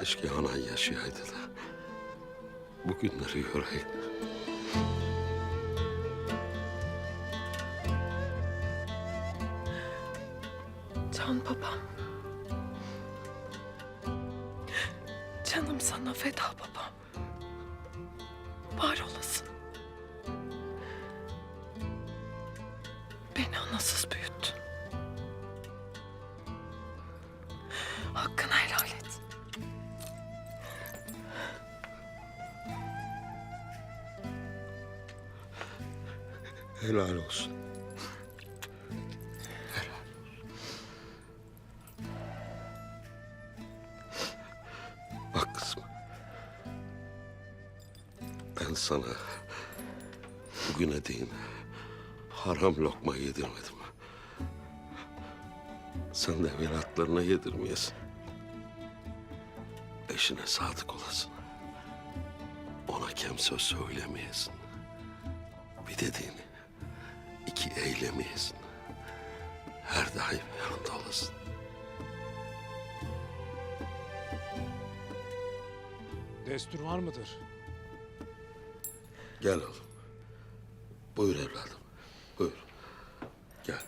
Keşke anan yaşayaydı da bu günleri göreydi. Helal olsun. Bak kızım. Ben sana bugüne değin haram lokma yedirmedim. Sen de evlatlarına yedirmeyesin. Eşine sadık olasın. Ona kem söz söylemeyesin. Bir dediğini eylemeyesin. Her daim yanında olasın. Destur var mıdır? Gel oğlum. Buyur evladım. Buyur. Gel.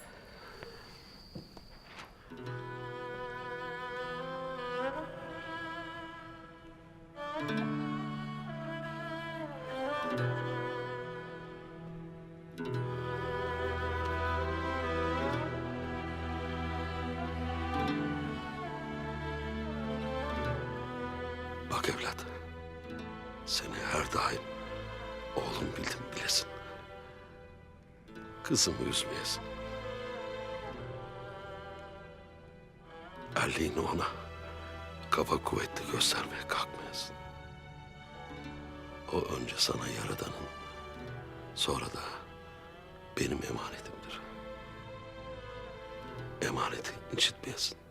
Bak evlat. Seni her daim oğlum bildim bilesin. Kızımı üzmeyesin. Erliğini ona kaba kuvvetli göstermeye kalkmayasın. O önce sana yaradanın, sonra da benim emanetimdir. Emaneti incitmeyesin.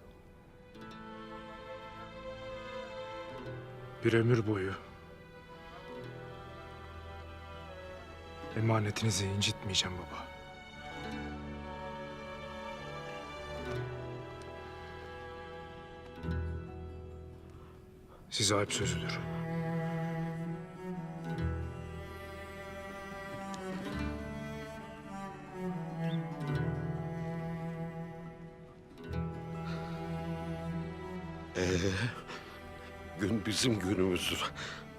Bir ömür boyu. Emanetinizi incitmeyeceğim baba. Size ayıp sözüdür. Ee, bizim günümüzdür.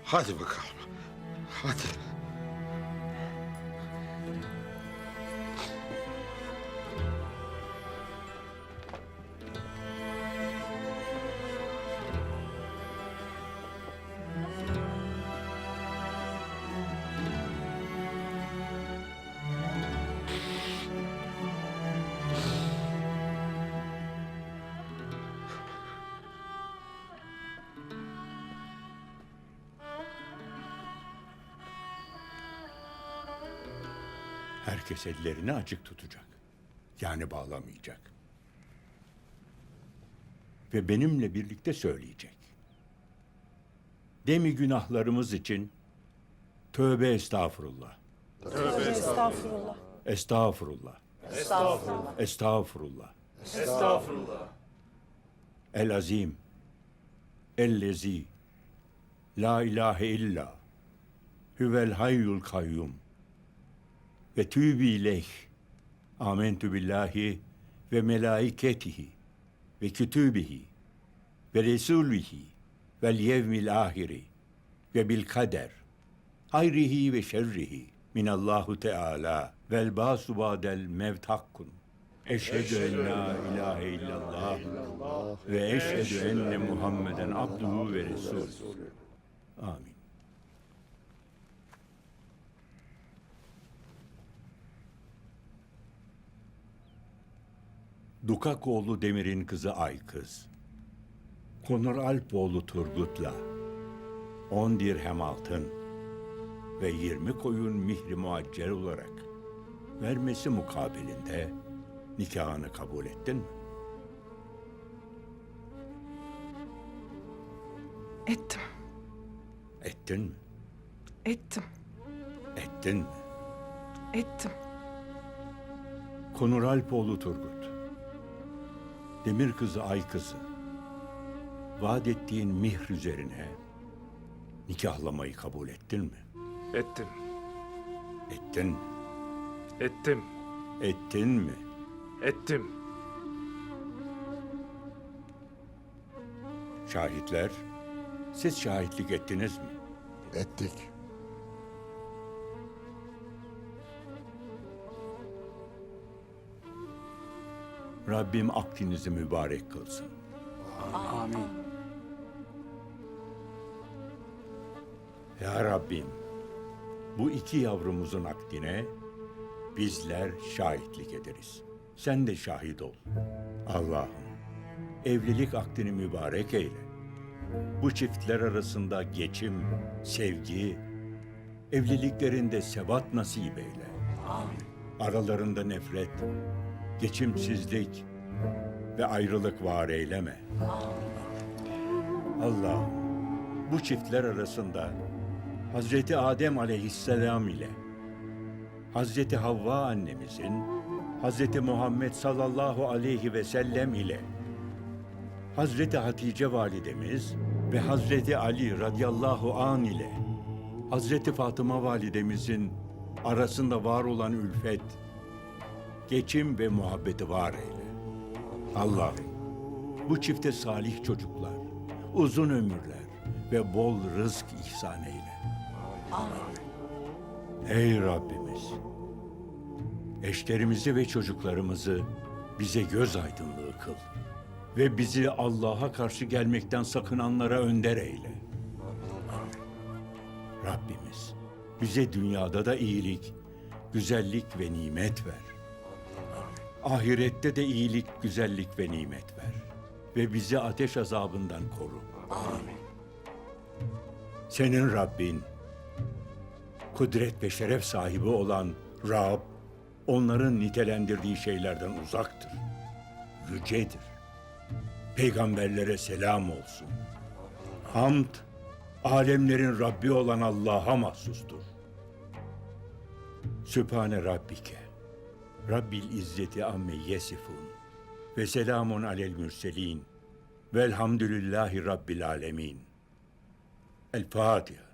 Hadi bakalım. Hadi. Herkes ellerini açık tutacak. Yani bağlamayacak. Ve benimle birlikte söyleyecek. Demi günahlarımız için tövbe estağfurullah. Estağfurullah. Estağfurullah. Estağfurullah. Estağfurullah. Estağfurullah. El azim. Ellezi. La ilahe illa. Huvel hayyul kayyum. Ve tübü ileyh. Amentü billahi ve melaiketihi ve kütübihi ve resulihi vel yevmil ahiri ve bil kader hayrihi ve şerrihi minallahu teala vel basu ba'del mevt hakkun. Eşhedü en la ilahe illallah ve eşhedü enne Muhammeden abduhu ve resulü. Amin. Dukakoğlu Demir'in kızı Aykız. Konur Alpoğlu Turgut'la 10 dirhem altın ve 20 koyun mihri muaccel olarak vermesi mukabilinde nikahını kabul ettin mi? Ettim. Ettin mi? Ettim. Ettin mi? Ettim. Konur Alpoğlu Turgut. Demir kızı Ay kızı. vaat ettiğin mihr üzerine nikahlamayı kabul ettin mi? Ettim. Ettin? Ettim. Ettin mi? Ettim. Şahitler, siz şahitlik ettiniz mi? Ettik. Rabbim akdinizi mübarek kılsın. Amin. Ya Rabbim, bu iki yavrumuzun akdine bizler şahitlik ederiz. Sen de şahit ol. Allah'ım, evlilik akdini mübarek eyle. Bu çiftler arasında geçim, sevgi, evliliklerinde sebat nasip eyle. Aralarında nefret, geçimsizlik ve ayrılık var eyleme. Allah'ım, bu çiftler arasında Hazreti Adem aleyhisselam ile Hazreti Havva annemizin Hazreti Muhammed sallallahu aleyhi ve sellem ile Hazreti Hatice validemiz ve Hazreti Ali radıyallahu an ile Hazreti Fatıma validemizin arasında var olan ülfet, geçim ve muhabbeti var eyle. Allah'ım bu çifte salih çocuklar, uzun ömürler ve bol rızk ihsan eyle. Ey Rabbimiz! Eşlerimizi ve çocuklarımızı bize göz aydınlığı kıl. Ve bizi Allah'a karşı gelmekten sakınanlara önder eyle. Rabbimiz bize dünyada da iyilik, güzellik ve nimet ver. Ahirette de iyilik, güzellik ve nimet ver. Ve bizi ateş azabından koru. Senin Rabbin, kudret ve şeref sahibi olan Rab, onların nitelendirdiği şeylerden uzaktır. Yücedir. Peygamberlere selam olsun. Hamd, alemlerin Rabbi olan Allah'a mahsustur. Sübhane Rabbike, Rabbil İzzeti amme yesifun ve selamun alel mürselin velhamdülillahi Rabbil alemin. El Fatiha.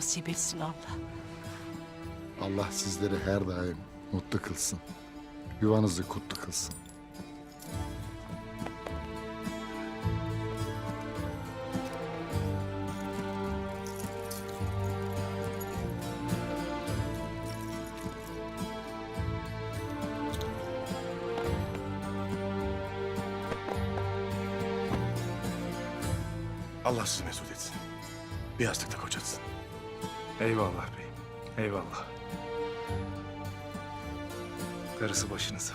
Nasip etsin Allah. Allah sizleri her daim mutlu kılsın. Yuvanızı kutlu kılsın. Allah sizi mesut etsin. Bir yastıkta kocatsın. Eyvallah bey. Eyvallah. Karısı başınıza.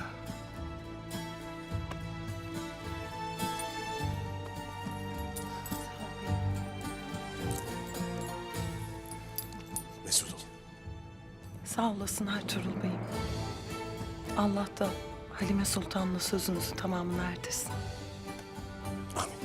Mesut olun. Sağ olasın Ertuğrul Bey'im. Allah da Halime Sultan'la sözünüzü tamamını erdirsin. Amin.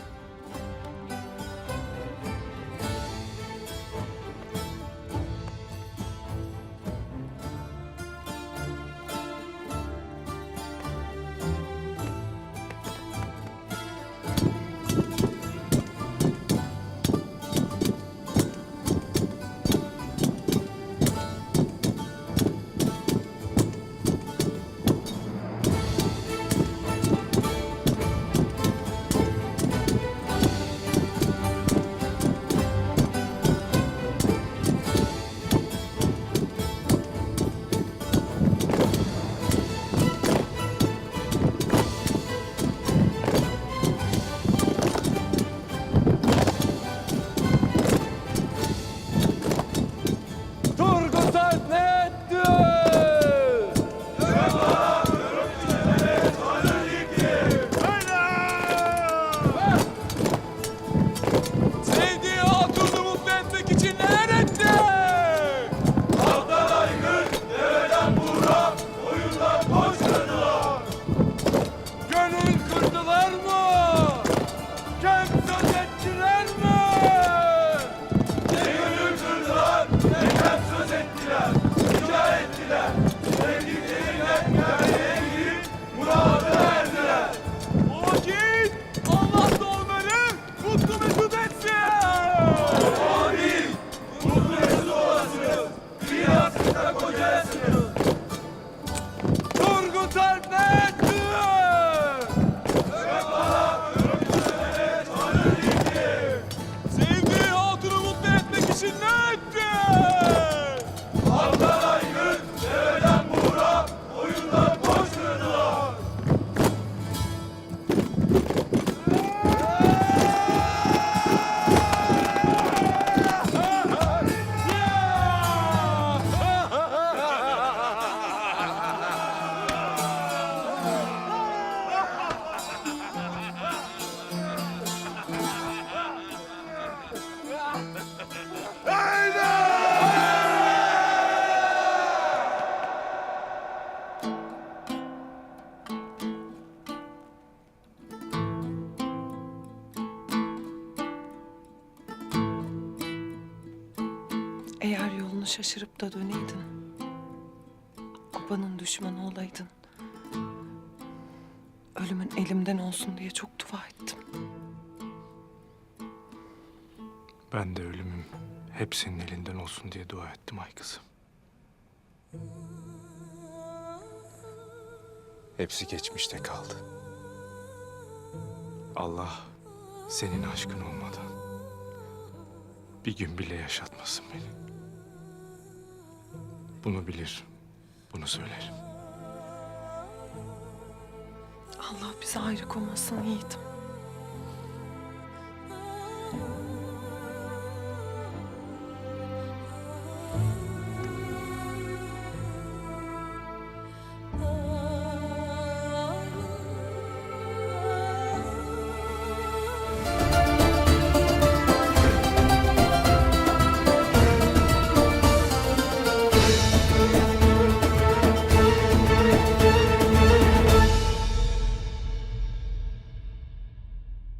Eğer yolunu şaşırıp da döneydin. Babanın düşmanı olaydın. Ölümün elimden olsun diye çok dua ettim. Ben de ölümüm hep senin elinden olsun diye dua ettim ay kızım. Hepsi geçmişte kaldı. Allah senin aşkın olmadan bir gün bile yaşatmasın beni. Bunu bilir, bunu söylerim. Allah bizi ayrı koymasın yiğidim.